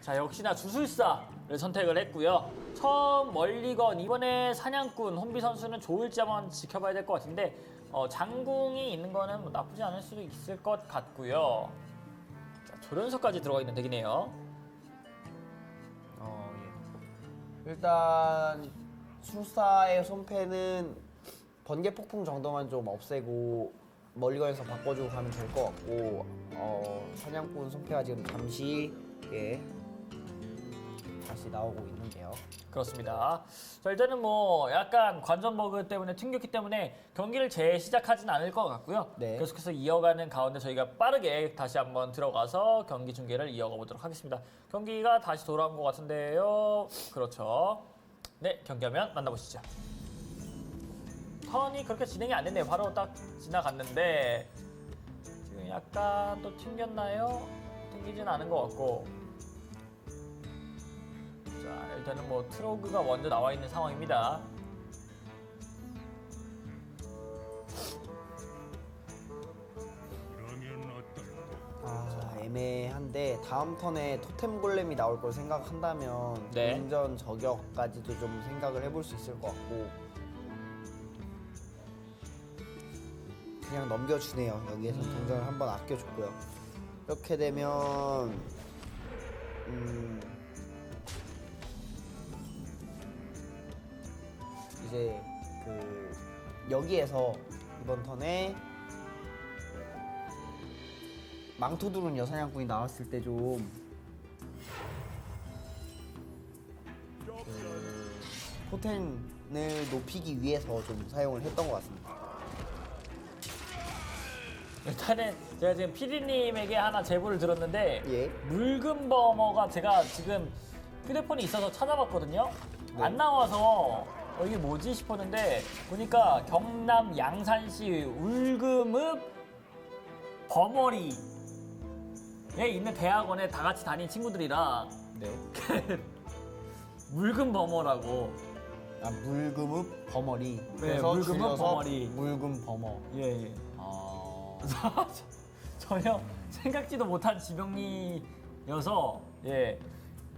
자 역시나 주술사를 선택을 했고요. 처음 멀리건 이번에 사냥꾼 혼비 선수는 좋을지 한번 지켜봐야 될 것 같은데 어, 장궁이 있는 거는 뭐 나쁘지 않을 수도 있을 것 같고요. 자, 조련소까지 들어가 있는 덱이네요. 어, 예. 일단 술사의 손패는 번개 폭풍 정도만 좀 없애고 멀리건에서 바꿔주고 가면 될 것 같고 어, 사냥꾼 손패가 지금 잠시 예 다시 나오고 있는데요. 그렇습니다. 자 일단은 뭐 약간 관전 버그 때문에 튕겼기 때문에 경기를 재시작하진 않을 것 같고요. 네. 계속해서 이어가는 가운데 저희가 빠르게 다시 한번 들어가서 경기 중계를 이어가 보도록 하겠습니다. 경기가 다시 돌아온 것 같은데요. 그렇죠. 네 경기하면 만나보시죠. 턴이 그렇게 진행이 안 됐네요. 바로 딱 지나갔는데 지금 약간 또 튕겼나요? 튕기진 않은 것 같고 자 일단은 뭐 트로그가 먼저 나와 있는 상황입니다. 아 애매한데 다음 턴에 토템 골렘이 나올 걸 생각한다면 네. 운전 저격까지도 좀 생각을 해볼 수 있을 것 같고 그냥 넘겨주네요 여기에서 동전을 한번 아껴줬고요 이렇게 되면 음 이제 그 여기에서 이번 턴에 망토두른 여사냥꾼이 나왔을 때좀 그, 포텐을 높이기 위해서 좀 사용을 했던 것 같습니다. 일단은 제가 지금 PD님에게 하나 제보를 들었는데 예. 묽은 버머가 제가 지금 휴대폰이 있어서 찾아봤거든요. 네. 안 나와서 어, 이게 뭐지 싶었는데 보니까 경남 양산시 울금읍 버머리에 있는 대학원에 다 같이 다닌 친구들이랑 네. 묽은 버머라고 아 물금읍 버머리. 네, 물금읍 줄여서 버머리. 물금 버머. 예, 예. 아. 전혀 생각지도 못한 지명이어서 예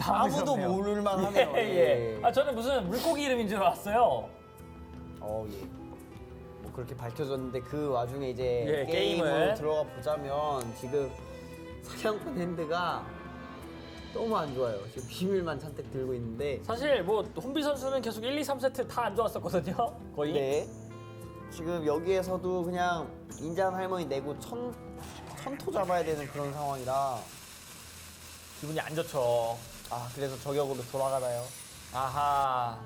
아무도 당황스럽네요. 모를 만 하네요. 예, 예. 예. 아 저는 무슨 물고기 이름인 줄 알았어요. 어 예. 뭐 그렇게 밝혀졌는데 그 와중에 이제 예, 게임으로 게임을. 들어가 보자면 지금 사냥꾼 핸드가 너무 안 좋아요. 지금 비밀만 잔뜩 들고 있는데 사실 뭐 혼비 선수는 계속 1, 2, 3세트 다 안 좋았었거든요. 거의. 네. 지금 여기에서도 그냥 인자한 할머니 내고 천 천토 잡아야 되는 그런 상황이라 기분이 안 좋죠. 아 그래서 저격으로 돌아가나요? 아하.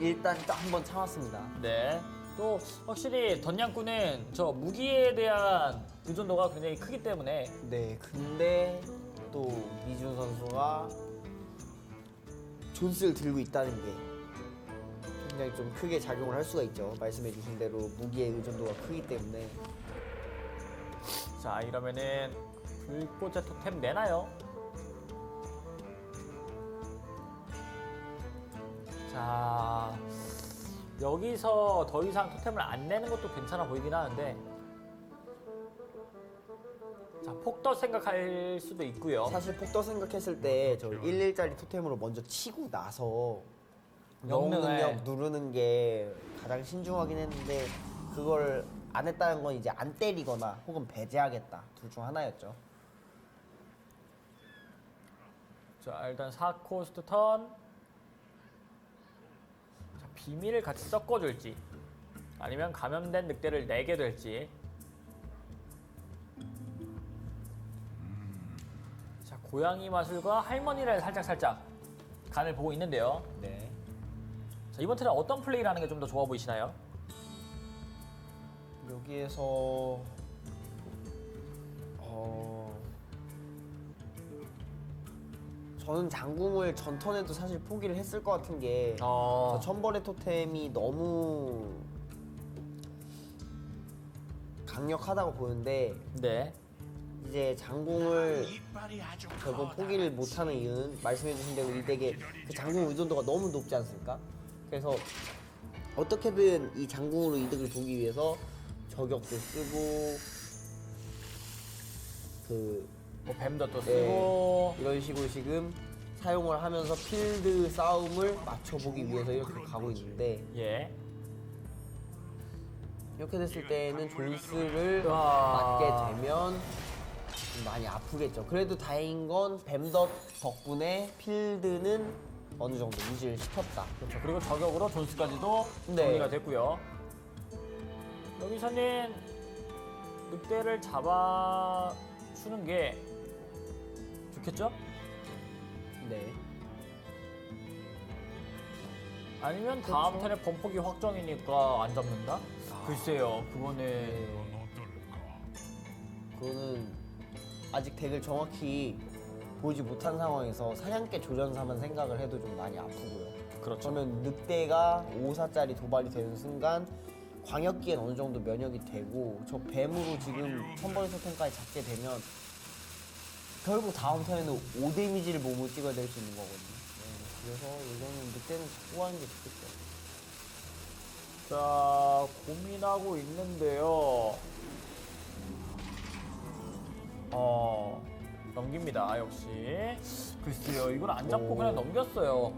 일단 딱 한번 참았습니다. 네. 또 확실히 던양꾼은 저 무기에 대한 의존도가 굉장히 크기 때문에 네, 근데 또 이준 선수가 존스를 들고 있다는 게 굉장히 좀 크게 작용을 할 수가 있죠. 말씀해 주신 대로 무기의 의존도가 크기 때문에 자 이러면은 불꽃의 토템 내나요? 자 여기서 더 이상 토템을 안 내는 것도 괜찮아 보이긴 하는데 자 폭더 생각할 수도 있고요. 사실 폭더 생각했을 때 저 11짜리 토템으로 먼저 치고 나서 영능 영능을. 능력 누르는 게 가장 신중하긴 했는데 그걸 안 했다는 건 이제 안 때리거나 혹은 배제하겠다 둘 중 하나였죠. 자 일단 4코스트 턴 자, 비밀을 같이 섞어줄지 아니면 감염된 늑대를 내게 될지 자 고양이 마술과 할머니를 살짝 살짝 간을 보고 있는데요 네. 자 이번 턴에 어떤 플레이를 하는 게 좀 더 좋아 보이시나요? 여기에서 어 저는 장궁을 전턴에도 사실 포기를 했을 것 같은 게 어... 저 천벌의 토템이 너무 강력하다고 보는데 네 이제 장궁을 결국. 포기를 못하는 이유는 말씀해주신 대로 이 덱의 그 장궁 의존도가 너무 높지 않습니까? 그래서 어떻게든 이 장궁으로 이득을 보기 위해서 저격도 쓰고 그 뭐 뱀도 또 네. 쓰고 이런 식으로 지금 사용을 하면서 필드 싸움을 맞춰보기 위해서 이렇게 가고 있는데 예. 이렇게 됐을 때는 존스를 와. 맞게 되면 좀 많이 아프겠죠. 그래도 다행인 건 뱀덧 덕분에 필드는 어느 정도 유지를 시켰다. 그렇죠. 그리고 저격으로 존스까지도 네. 정리가 됐고요. 여기서는 늑대를 잡아 주는 게 좋겠죠? 네. 아니면 다음 그렇죠. 턴에 범폭이 확정이니까 안 잡는다? 글쎄요, 그거는 어떨까? 그거는 아직 덱을 정확히 보지 못한 상황에서 사냥개 조련사만 생각을 해도 좀 많이 아프고요. 그렇죠. 그러면 늑대가 5사짜리 도발이 되는 순간 광역기엔 어느 정도 면역이 되고 저 뱀으로 지금 천벌 소템까지 잡게 되면 결국 다음 턴에는 5 데미지를 몸으로 찍어야 될 수 있는 거거든요. 네, 그래서 이거는 늑대는 잡고 가는 게 좋겠죠. 자, 고민하고 있는데요. 어, 넘깁니다, 역시. 글쎄요, 이걸 안 잡고 오. 그냥 넘겼어요.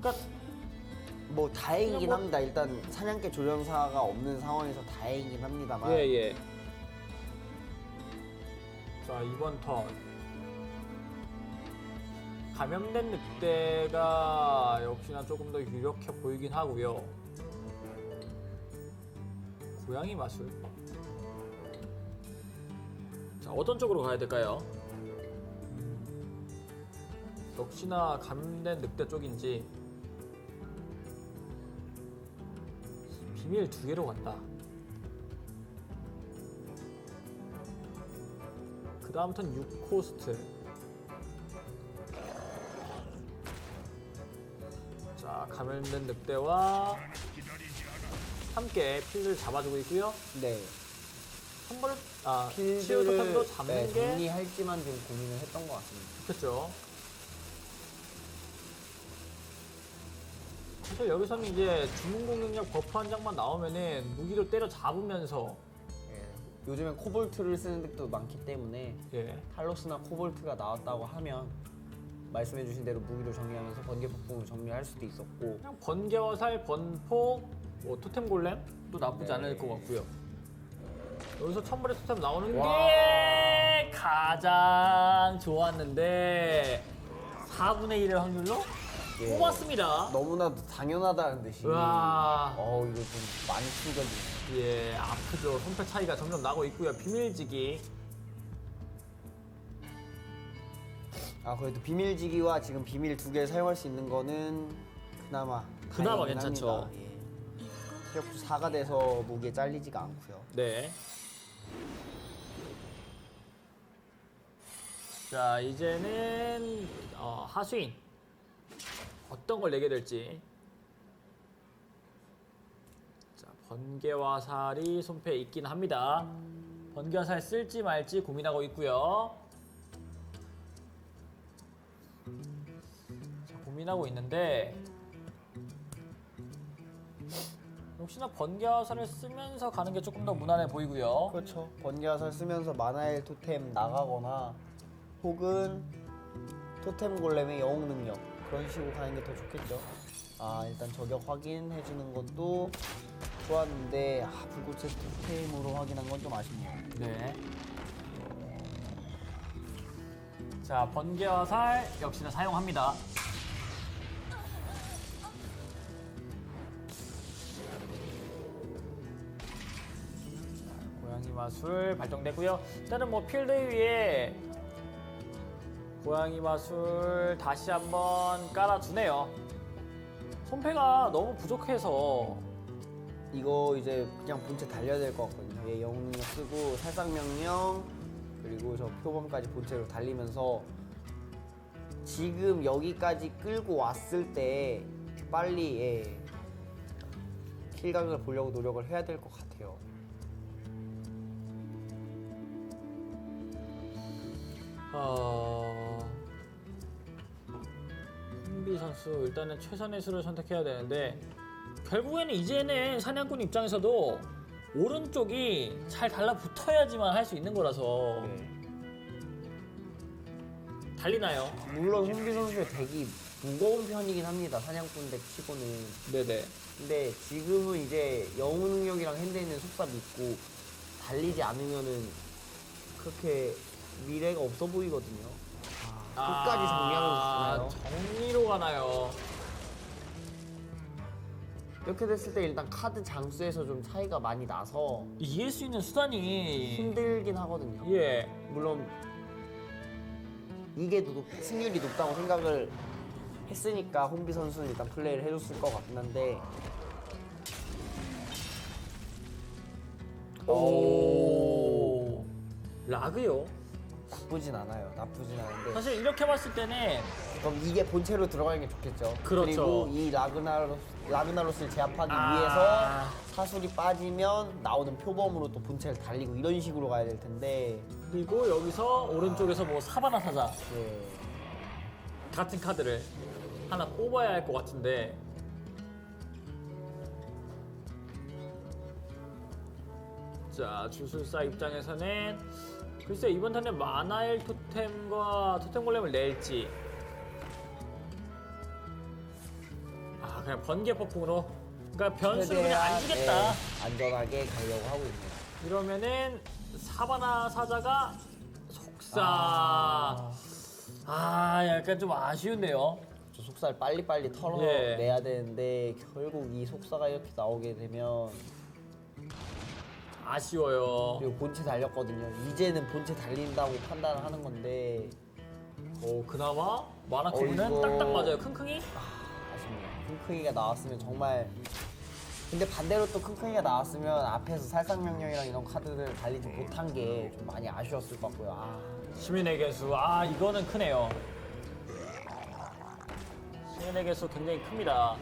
그러니까 뭐 다행이긴 뭐- 합니다. 일단 사냥개 조련사가 없는 상황에서 다행이긴 합니다만 예. 자 이번 턴 감염된 늑대가 역시나 조금 더 유력해 보이긴 하고요. 고양이 마술. 자 어떤 쪽으로 가야 될까요? 역시나 감염된 늑대 쪽인지 비밀 두 개로 간다. 그 다음 턴 6코스트. 자, 감염된 늑대와. 함께 필드를 잡아주고 있고요. 네. 한 번을 아 치유 토템도 필드를 잡는 네, 게 정리할지만 좀 고민을 했던 것 같습니다. 좋겠죠. 그래서 여기서는 이제 주문 공격력 버프 한 장만 나오면은 무기로 때려 잡으면서 예. 요즘엔 코볼트를 쓰는 덱도 많기 때문에 예 탈로스나 코볼트가 나왔다고 하면 말씀해주신 대로 무기로 정리하면서 번개 폭풍을 정리할 수도 있었고 그냥 번개와 살, 번폭, 뭐 토템 골렘도 나쁘지 네. 않을 것 같고요. 여기서 천벌의 토템 나오는 와. 게 가장 좋았는데 4분의 1의 확률로 예. 뽑았습니다. 너무나도 당연하다는 듯이 와, 어 이거 좀 많이 충격이 예, 아프죠. 손패 차이가 점점 나고 있고요. 비밀지기. 아 그래도 비밀지기와 지금 비밀 두 개를 사용할 수 있는 거는 그나마 그나마 다행이긴 괜찮죠. 합니다. 예. 체력주 4가 돼서 무기에 잘리지가 않고요. 네. 자, 이제는 어, 하수인 어떤 걸 내게 될지. 자, 번개와 살이 손패에 있긴 합니다. 번개와 살 쓸지 말지 고민하고 있고요. 자, 고민하고 있는데 역시나 번개와 살을 쓰면서 가는 게 조금 더 무난해 보이고요. 그렇죠. 번개화살 쓰면서 마나엘 토템 나가거나 혹은 토템 골렘의 영웅 능력 그런 식으로 가는 게 더 좋겠죠. 아 일단 저격 확인해 주는 것도 좋았는데 아 불꽃의 토템으로 확인한 건 좀 아쉽네요. 네. 자, 번개와 살 역시나 사용합니다. 고양이 마술 발동되고요. 일단은 뭐 필드 위에 고양이 마술 다시 한번 깔아주네요. 손패가 너무 부족해서 이거 이제 그냥 본체 달려야 될 것 같거든요. 얘 영웅 능력 쓰고 살상 명령 그리고 저 표범까지 본체로 달리면서 지금 여기까지 끌고 왔을 때 빨리 예, 킬각을 보려고 노력을 해야 될 것 같아요. 어... 흥비 선수 일단은 최선의 수를 선택해야 되는데 결국에는 이제는 사냥꾼 입장에서도 오른쪽이 잘 달라붙어야지만 할 수 있는 거라서 네. 달리나요? 물론 홍비 선수의 덱이 무거운 편이긴 합니다. 사냥꾼 덱 치고는. 네네. 근데 지금은 이제 영웅 능력이랑 핸드에 있는 속사 믿고 달리지 않으면은 그렇게 미래가 없어 보이거든요. 아, 끝까지 정리하면서 주나요? 정리로 가나요? 이렇게 됐을 때 일단 카드 장수에서 좀 차이가 많이 나서 이길 수 있는 수단이 힘들긴 하거든요. 예. 물론 이게 높, 승률이 높다고 생각을 했으니까 홍비 선수는 일단 플레이를 해줬을 것 같긴 한데 오. 라그요. 나쁘진 않아요. 나쁘진 않은데 사실 이렇게 봤을 때는 그럼 이게 본체로 들어가는 게 좋겠죠. 그렇죠. 리고이 라그나로 라그나로스를 제압하기 아. 위해서 사술이 빠지면 나오는 표범으로 또 본체를 달리고 이런 식으로 가야 될 텐데 그리고 여기서 오른쪽에서 뭐 사바나 사자 예. 같은 카드를 하나 뽑아야 할 것 같은데 자 주술사 입장에서는 글쎄 이번 턴에 마나엘 토템과 토템 골렘을 낼지. 아 그냥 번개 폭풍으로. 그러니까 변수를 그냥 안 주겠다. 예, 안전하게 가려고 하고 있네요. 이러면은 사바나 사자가 속사 아. 약간 좀 아쉬운데요. 저 속살 빨리빨리 털어내야 되는데 결국 이 속사가 이렇게 나오게 되면 아쉬워요. 그리고 본체 달렸거든요. 이제는 본체 달린다고 판단을 하는 건데. 오 그나마 만화 큐브는 어이구. 딱딱 맞아요. 킁킁이? 아쉽네요. 킁킁이가 나왔으면 정말. 근데 반대로 또 킁킁이가 나왔으면 앞에서 살상 명령이랑 이런 카드를 달리지 못한 게 좀 많이 아쉬웠을 것 같고요. 아, 시민의 개수. 아 이거는 크네요. 시민의 개수 굉장히 큽니다.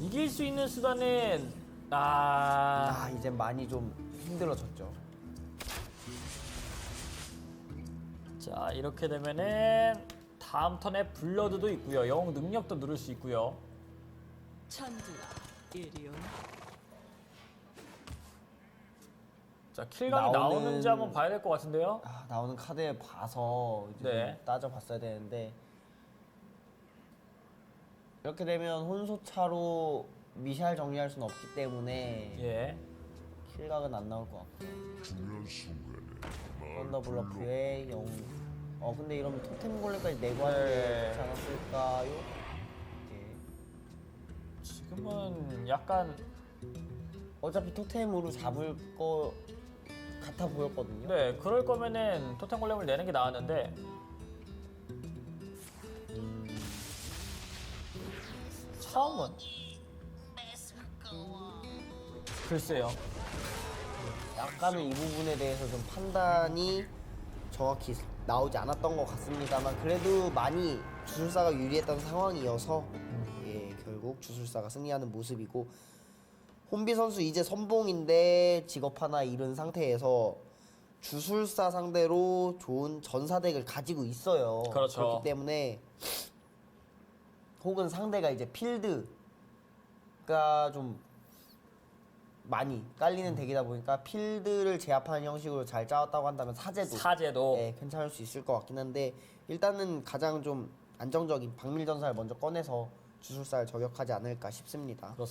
이길 수 있는 수단은 아. 아 이제 많이 좀 힘들어졌죠. 자 이렇게 되면은 다음 턴에 블러드도 있고요. 영웅 능력도 누를 수 있고요. 천두라 이리온. 자 킬각이 나오는- 나오는 지 한번 봐야 될 것 같은데요? 아, 나오는 카드에 봐서 이제 네. 좀 따져봤어야 되는데. 이렇게 되면 혼소차로 미샬 정리할 수는 없기 때문에 예 킬각은 안 나올 것 같고 중요한 순간에 썬더블러프의 영. 어 근데 이러면 토템 골렘까지 내고 네. 좋지 않았을까요? 예. 지금은 약간 어차피 토템으로 잡을 거 같아 보였거든요. 네 그럴 거면은 토템 골렘을 내는 게 나았는데 처음은 글쎄요 약간은 이 부분에 대해서 좀 판단이 정확히 나오지 않았던 것 같습니다만 그래도 많이 주술사가 유리했던 상황이어서 예 결국 주술사가 승리하는 모습이고 혼비 선수 이제 선봉인데 직업 하나 잃은 상태에서 주술사 상대로 좋은 전사덱을 가지고 있어요. 그렇죠. 그렇기 때문에 혹은 상대가 이제 필드가 좀 많이 깔리는 덱이다 보니까 필드를 제압하는 형식으로 잘 짜왔다고 한다면 사제도 사제도 네, 괜찮을 수 있을 것 같긴 한데 일단은 가장 좀 안정적인 박밀 전사를 먼저 꺼내서 주술사를 저격하지 않을까 싶습니다. 그렇습니다.